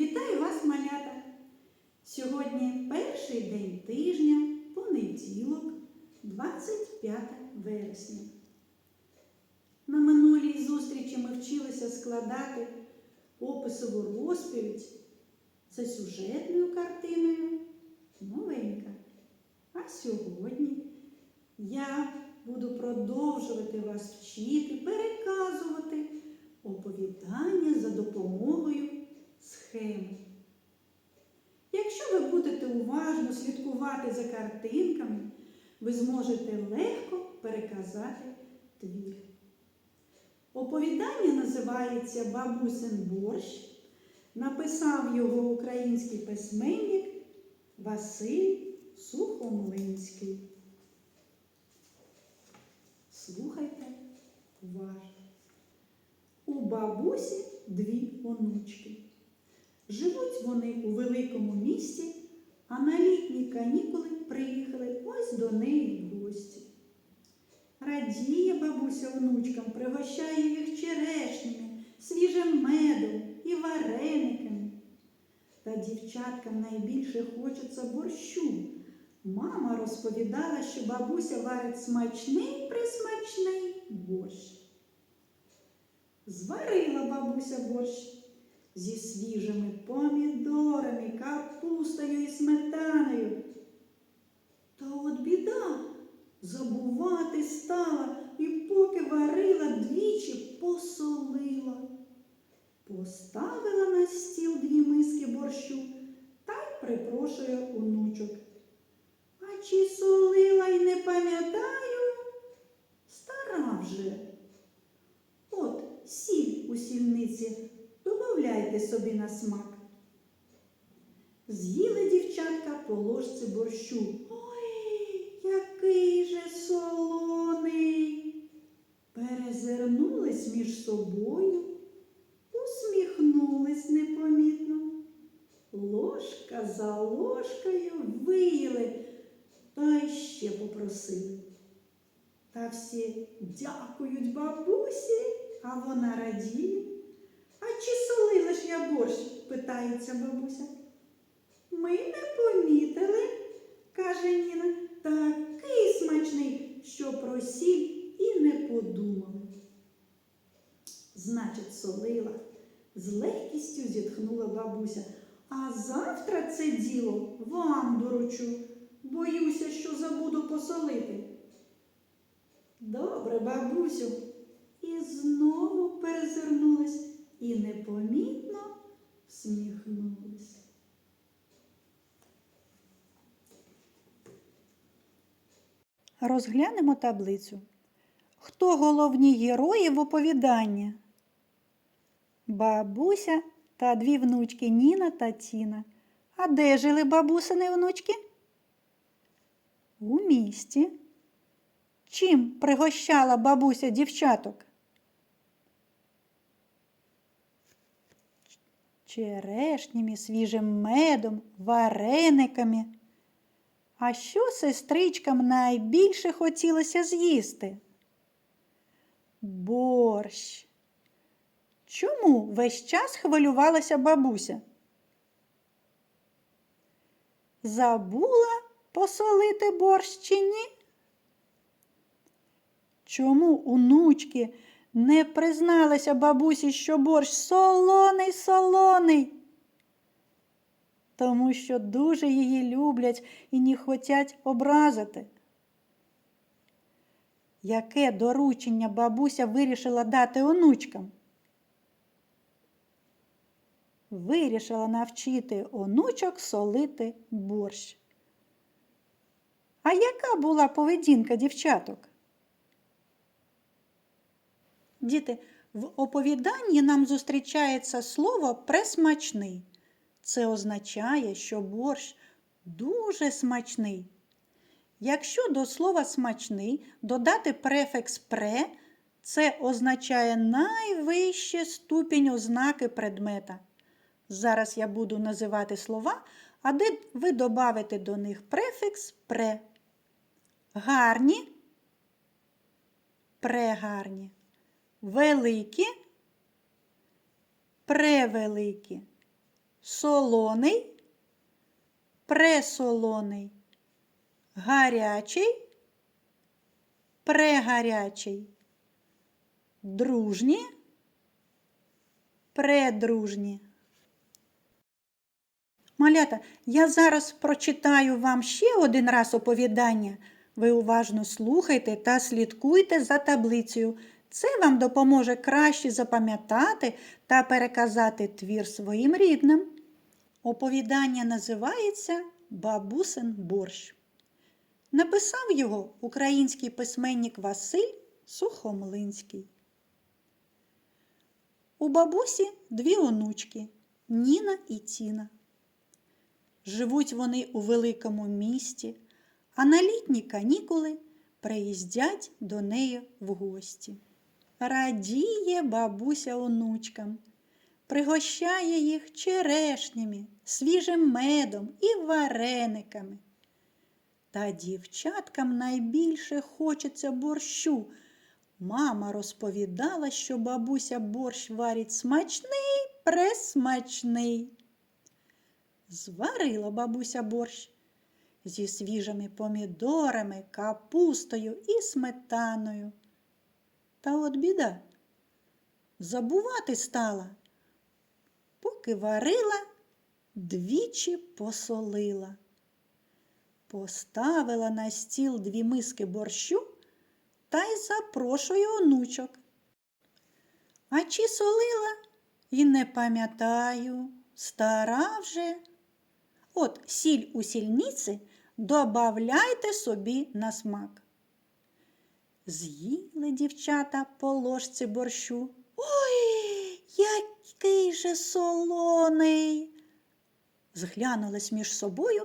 Вітаю вас, малята! Сьогодні перший день тижня, понеділок, 25 вересня. На минулій зустрічі ми вчилися складати описову розповідь за сюжетною картиною новенька. А сьогодні я буду продовжувати вас вчити, переказувати оповідання за допомогою схеми. Якщо ви будете уважно слідкувати за картинками, ви зможете легко переказати твір. Оповідання називається Бабусин борщ. Написав його український письменник Василь Сухомлинський. Слухайте уважно. У бабусі дві онучки. Живуть вони у великому місті, а на літні канікули приїхали ось до неї в гості. Радіє бабуся онучкам, пригощає їх черешнями, свіжим медом і варениками. Та дівчаткам найбільше хочеться борщу. Мама розповідала, що бабуся варить смачний присмачний борщ. Зварила бабуся борщ зі свіжими помідорами, капустою і сметаною. Та от біда забувати стала і поки варила двічі посолила. Поставила на стіл дві миски борщу та й припрошує онучок. А чи солила й не пам'ятаю? Стара вже. От сіль у сільниці добавляйте собі на смак. З'їли дівчатка по ложці борщу. Ой, який же солоний. Перезирнулись між собою, усміхнулись непомітно. Ложка за ложкою виїли та ще попросили. Та всі дякують бабусі, а вона радіє. А чи солила ж я борщ? питається бабуся. Ми не помітили, каже Ніна, такий смачний, що про сіль і не подумали. Значить, солила, з легкістю зітхнула бабуся. А завтра це діло вам доручу. Боюся, що забуду посолити. Добре, бабусю. І знову перезирнулась і непомітно всміхнулась. Розглянемо таблицю. Хто головні герої в оповіданні? Бабуся та дві внучки Ніна та Тіна. А де жили бабусини внучки? У місті. Чим пригощала бабуся дівчаток? Черешнями, свіжим медом, варениками. А що сестричкам найбільше хотілося з'їсти? Борщ. Чому весь час хвилювалася бабуся? Забула посолити борщ чи ні? Чому онучки не призналися бабусі, що борщ солоний солоний? Тому що дуже її люблять і не хотять образити. Яке доручення бабуся вирішила дати онучкам? Вирішила навчити онучок солити борщ. А яка була поведінка дівчаток? Діти, в оповіданні нам зустрічається слово пресмачний. Це означає, що борщ дуже смачний. Якщо до слова смачний додати префікс пре, це означає найвищий ступінь ознаки предмета. Зараз я буду називати слова, а де ви додавите до них префікс пре. Гарні, прегарні, великі, превеликі, солоний, пресолоний, гарячий, прегарячий, дружні, предружні. Малята, я зараз прочитаю вам ще один раз оповідання. Ви уважно слухайте та слідкуйте за таблицею. Це вам допоможе краще запам'ятати та переказати твір своїм рідним. Оповідання називається Бабусин борщ. Написав його український письменник Василь Сухомлинський. У бабусі дві онучки Ніна і Тіна. Живуть вони у великому місті, а на літні канікули приїздять до неї в гості. Радіє бабуся онучкам, пригощає їх черешнями, свіжим медом і варениками. Та дівчаткам найбільше хочеться борщу. Мама розповідала, що бабуся борщ варить смачний, пресмачний. Зварила бабуся борщ зі свіжими помідорами, капустою і сметаною. Та от біда забувати стала, поки варила, двічі посолила. Поставила на стіл дві миски борщу та й запрошує онучок. А чи солила? І не пам'ятаю, стара вже. От сіль у сільниці добавляйте собі на смак. З'їли дівчата по ложці борщу. Ой, який же солоний. Зглянулись між собою,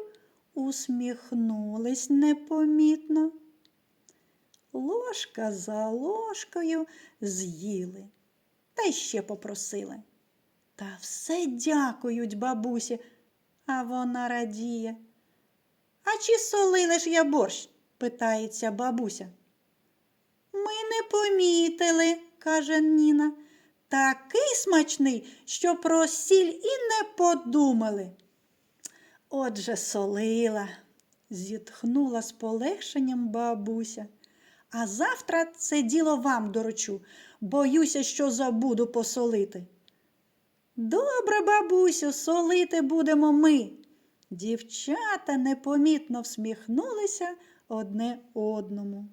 усміхнулись непомітно. Ложка за ложкою з'їли та й ще попросили. Та все дякують бабусі, а вона радіє. А чи солили ж я борщ? питається бабуся. Ми не помітили, каже Ніна. Такий смачний, що про сіль і не подумали. Отже, солила, зітхнула з полегшенням бабуся. А завтра це діло вам доручу. Боюся, що забуду посолити. Добре, бабусю, солити будемо ми. Дівчата непомітно всміхнулися одне одному.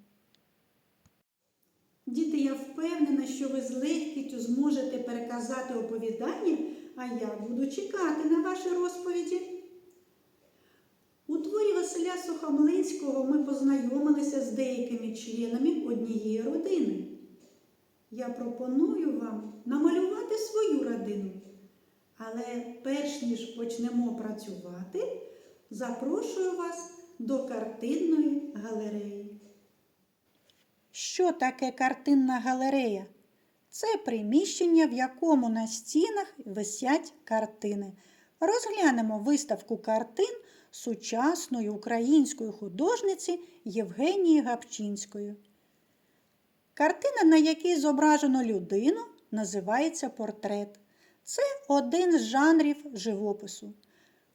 Діти, я впевнена, що ви з легкістю зможете переказати оповідання, а я буду чекати на ваші розповіді. У творі Василя Сухомлинського ми познайомилися з деякими членами однієї родини. Я пропоную вам намалювати свою родину. Але перш ніж почнемо працювати, запрошую вас до картинної галереї. Що таке картинна галерея? Це приміщення, в якому на стінах висять картини. Розглянемо виставку картин сучасної української художниці Євгенії Гапчинської. Картина, на якій зображено людину, називається портрет. Це один з жанрів живопису.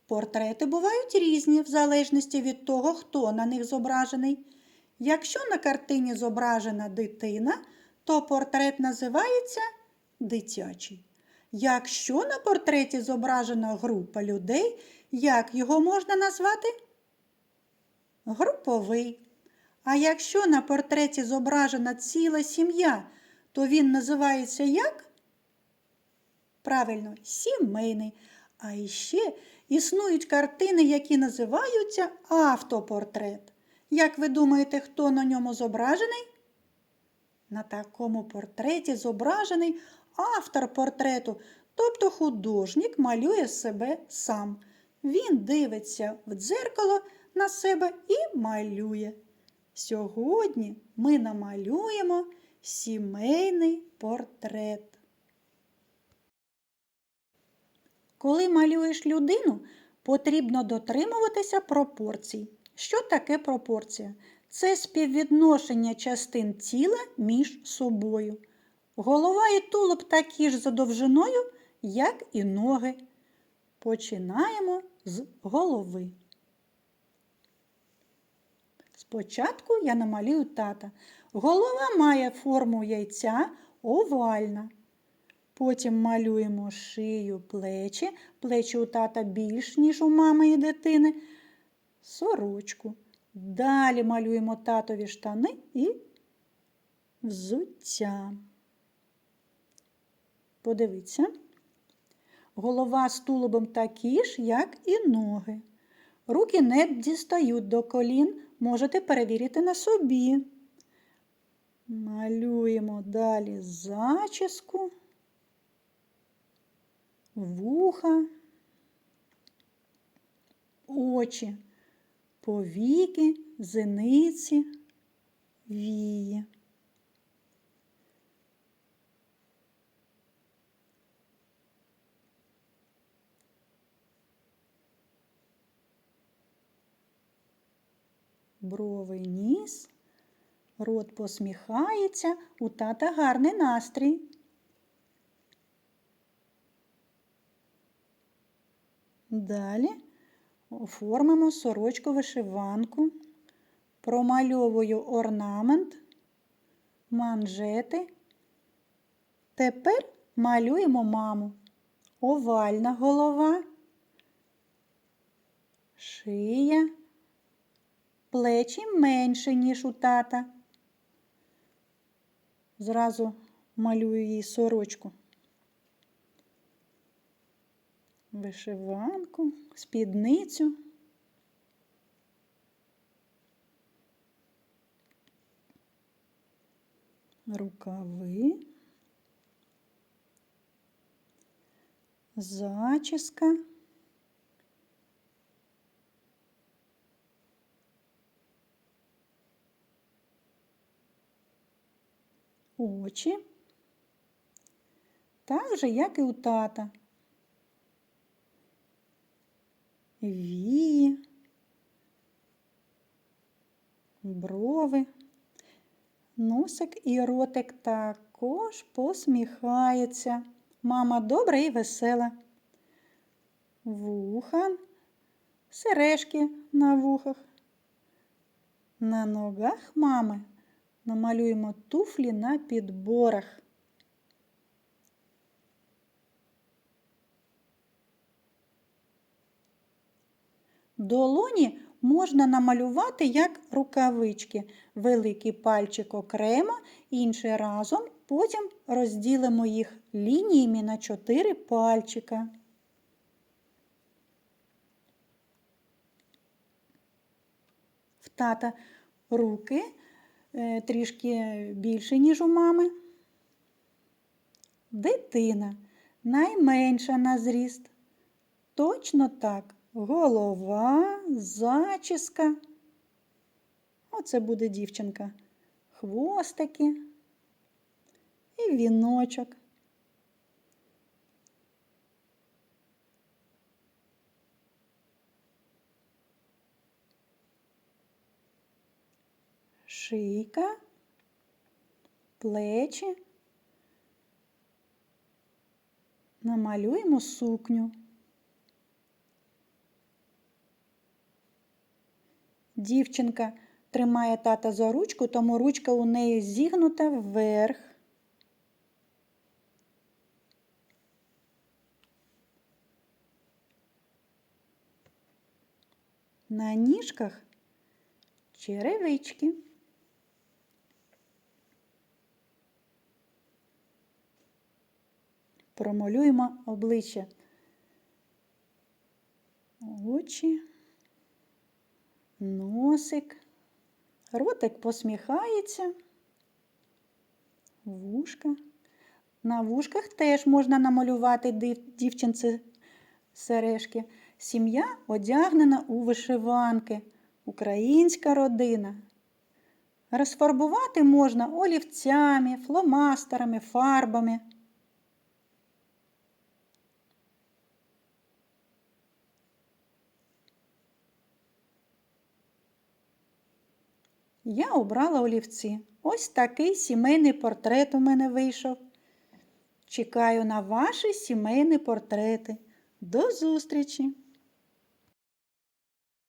Портрети бувають різні в залежності від того, хто на них зображений. Якщо на картині зображена дитина, то портрет називається дитячий. Якщо на портреті зображена група людей, як його можна назвати? Груповий. А якщо на портреті зображена ціла сім'я, то він називається як? Правильно, сімейний. А іще існують картини, які називаються автопортрет. Як ви думаєте, хто на ньому зображений? На такому портреті зображений автор портрету, тобто художник малює себе сам. Він дивиться в дзеркало на себе і малює. Сьогодні ми намалюємо сімейний портрет. Коли малюєш людину, потрібно дотримуватися пропорцій. Що таке пропорція? Це співвідношення частин тіла між собою. Голова і тулуб такі ж за довжиною, як і ноги. Починаємо з голови. Спочатку я намалюю тата. Голова має форму яйця овальна. Потім малюємо шию, плечі. Плечі у тата більш, ніж у мами і дитини. Сорочку. Далі малюємо татові штани і взуття. Подивіться. Голова з тулубом такі ж, як і ноги. Руки не дістають до колін, можете перевірити на собі. Малюємо далі зачіску, вуха, очі, повіки, зениці, вії. Брови ніс, рот посміхається, у тата гарний настрій. Далі оформимо сорочку вишиванку, промальовую орнамент, манжети. Тепер малюємо маму. Овальна голова, шия, плечі менше, ніж у тата. Зразу малюю їй сорочку. Вишиванку, спідницю. Рукави, зачіска. очі, так же, як і у тата. Вії, брови, носик і ротик також посміхається. Мама добра і весела. Вуха, сережки на вухах. На ногах мами намалюємо туфлі на підборах. Долоні можна намалювати як рукавички. Великий пальчик окремо, інший разом, потім розділимо їх лініями на чотири пальчика. В тата руки Е, трішки більше, ніж у мами. Дитина найменша на зріст. Точно так. Голова, зачіска. Оце буде дівчинка. Хвостики і віночок. шийка, плечі. Намалюємо сукню. Дівчинка тримає тата за ручку, тому ручка у неї зігнута вверх. На ніжках черевички. Промалюємо обличчя. Очі, носик, ротик посміхається, вушка. На вушках теж можна намалювати дівчинці сережки. Сім'я одягнена у вишиванки, українська родина. Розфарбувати можна олівцями, фломастерами, фарбами. Я обрала олівці. Ось такий сімейний портрет у мене вийшов. Чекаю на ваші сімейні портрети. До зустрічі!